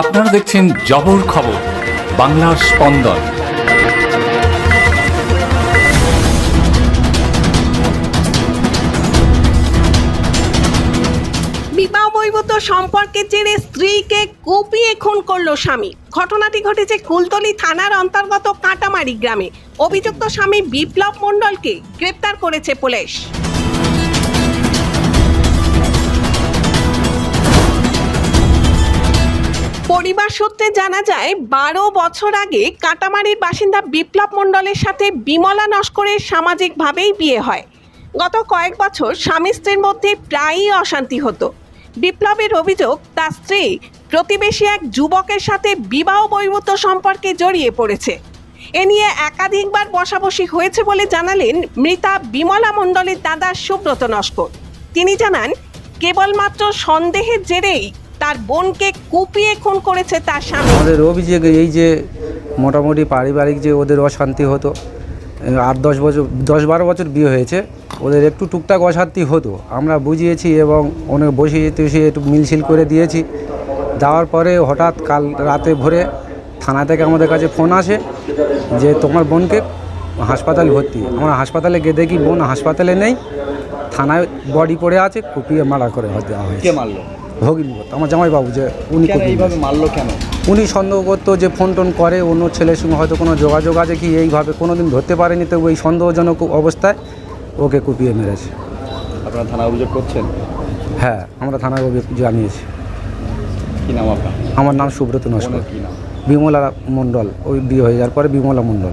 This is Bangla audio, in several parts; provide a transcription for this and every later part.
আপনারা দেখছেন জবর খবর, বাংলার স্পন্দন। বিবাহ বৈবত সম্পর্কের জেরে স্ত্রীকে কুপিয়ে খুন করল স্বামী। ঘটনাটি ঘটেছে কুলতলি থানার অন্তর্গত কাঁটামারি গ্রামে। অভিযুক্ত স্বামী বিপ্লব মণ্ডলকে গ্রেপ্তার করেছে পুলিশ। পরিবার সূত্রে জানা যায়, বারো বছর আগে কাটামারির বাসিন্দা বিপ্লব মণ্ডলের সাথে বিমলা নস্করের সামাজিকভাবেই বিয়ে হয়। গত কয়েক বছর স্বামী স্ত্রীর মধ্যে প্রায়ই অশান্তি হতো। বিপ্লবের অভিযোগ, তার স্ত্রী প্রতিবেশী এক যুবকের সাথে বিবাহ বহির্ভূত সম্পর্কে জড়িয়ে পড়েছে। এ নিয়ে একাধিকবার বসাবসি হয়েছে বলে জানালেন মৃতা বিমলা মণ্ডলের দাদা সুব্রত নস্কর। তিনি জানান, কেবলমাত্র সন্দেহের জেরেই তার বোনকে কুপিয়ে খুন করেছে তার স্বামী। আমাদের অভিযোগ এই যে মোটামুটি পারিবারিক যে ওদের অশান্তি হতো আট দশ বছর দশ বারো বছর বিয়ে হয়েছে ওদের একটু টুকটাক অশান্তি হতো। আমরা বুঝিয়েছি এবং অনেক বসিয়ে টসে একটু মিলছিল করে দিয়েছি। দেওয়ার পরে হঠাৎ কাল রাতে ভোরে থানা থেকে আমাদের কাছে ফোন আসে যে তোমার বোনকে হাসপাতালে ভর্তি। আমরা হাসপাতালে গিয়ে দেখি বোন হাসপাতালে নেই থানায় বডি পড়ে আছে কুপিয়ে মারা করে দেওয়া হয়েছে। মারলো? ভগিনী আমার জামাইবাবু যে উনি এইভাবে মারলো কেন? উনি সন্দেহ করতো যে ফোন টোন করে অন্য ছেলের সঙ্গে হয়তো কোনো যোগাযোগ আছে কি এইভাবে কোনো দিন ধরতে পারেনি তো ওই সন্দেহজনক অবস্থায় ওকে কুপিয়ে মেরেছে। আপনারা থানা অভিযোগ করছেন? হ্যাঁ আমরা থানায় অভিযোগ জানিয়েছি। কি নাম আপনার? আমার নাম সুব্রত নস্কর। কি নাম? বিমলা মণ্ডল ওই বিয়ে হয়ে যাওয়ার পরে বিমলা মণ্ডল।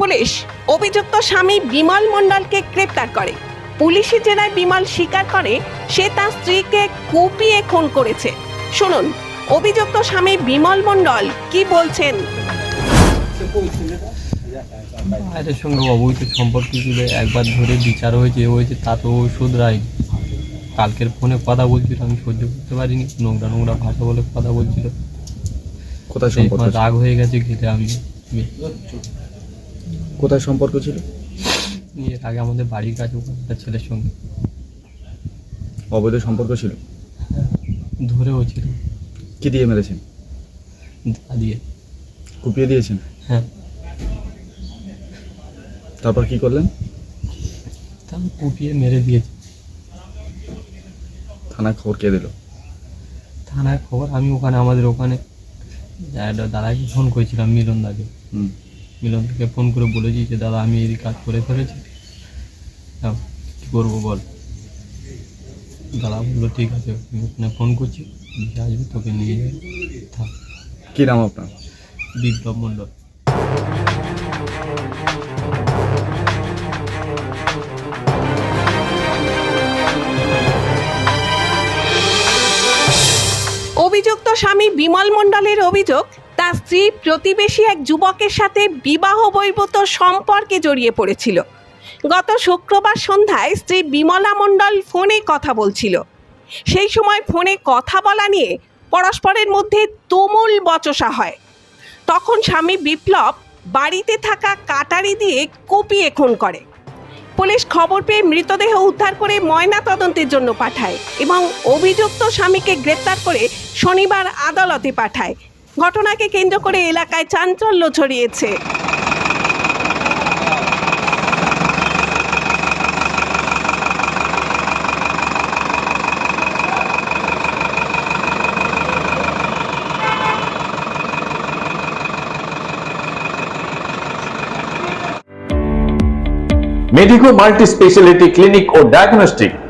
Police. অভিযুক্ত স্বামী বিমল মণ্ডলকে গ্রেপ্তার করে। পুলিশি জেলায় বিমল স্বীকার করে সে তার স্ত্রীকে কুপিয়ে খুন করেছে। শুনুন অভিযুক্ত স্বামী বিমল মণ্ডল কি বলছেন? ভাইয়ের সঙ্গে অবৈধ সম্পর্ক ছিল একবার ধরে বিচার হয়েছে হয়েছে তাতেও ওষুধ রায় কালকের ফোনে কথা বলছিল আমি সহ্য করতে পারিনি নোংরা নোংরা ভাষা বলে কথা বলছিল। কোথায় রাগ হয়ে গেছে ঘিরে আমি আমি। কোথায় সম্পর্ক ছিল? এর আগে আমাদের বাড়ির ওখানে একটা ছেলের সঙ্গে। অবৈধ সম্পর্ক ছিল? ধরেও ছিল কি দিয়ে মেরেছেন? দা দিয়ে। কুপিয়ে দিয়েছেন? হ্যাঁ। তারপর কি করলেন? তা কুপিয়ে মেরে দিয়েছে। থানায় খবর কে দিল? থানায় খবর আমি ওখানে আমাদের ওখানে দাদাকে ফোন করেছিলাম মিলন দাকে। হুম। মিলন থেকে ফোন করে বলেছি যে দাদা আমি এই কাজ করে ফেলেছি। হ্যাঁ কী করব বল? দাদা বলল ঠিক আছে আমি ওখানে ফোন করছি আসবি তোকে নিয়ে যাবে থাক। কি নাম আপনার? বিপ্লব মণ্ডল। অভিযুক্ত স্বামী বিমল মণ্ডলের অভিযোগ তার স্ত্রী প্রতিবেশী এক যুবকের সাথে বিবাহ বহির্ভূত সম্পর্কে জড়িয়ে পড়েছিল। গত শুক্রবার সন্ধ্যায় স্ত্রী বিমলা মণ্ডল ফোনে কথা বলছিল। সেই সময় ফোনে কথা বলা নিয়ে পরস্পরের মধ্যে তুমুল বচসা হয়। তখন স্বামী বিপ্লব বাড়িতে থাকা কাটারি দিয়ে কুপিয়ে খুন করে। পুলিশ খবর পেয়ে মৃতদেহ উদ্ধার করে ময়না তদন্তের জন্য পাঠায় এবং অভিযুক্ত স্বামীকে গ্রেপ্তার করে শনিবার আদালতে পাঠায়। ঘটনাকে কেন্দ্র করে এলাকায় চাঞ্চল্য ছড়িয়েছে। মেডিকো মাল্টি স্পেশালিটি ক্লিনিক ও ডায়াগনস্টিক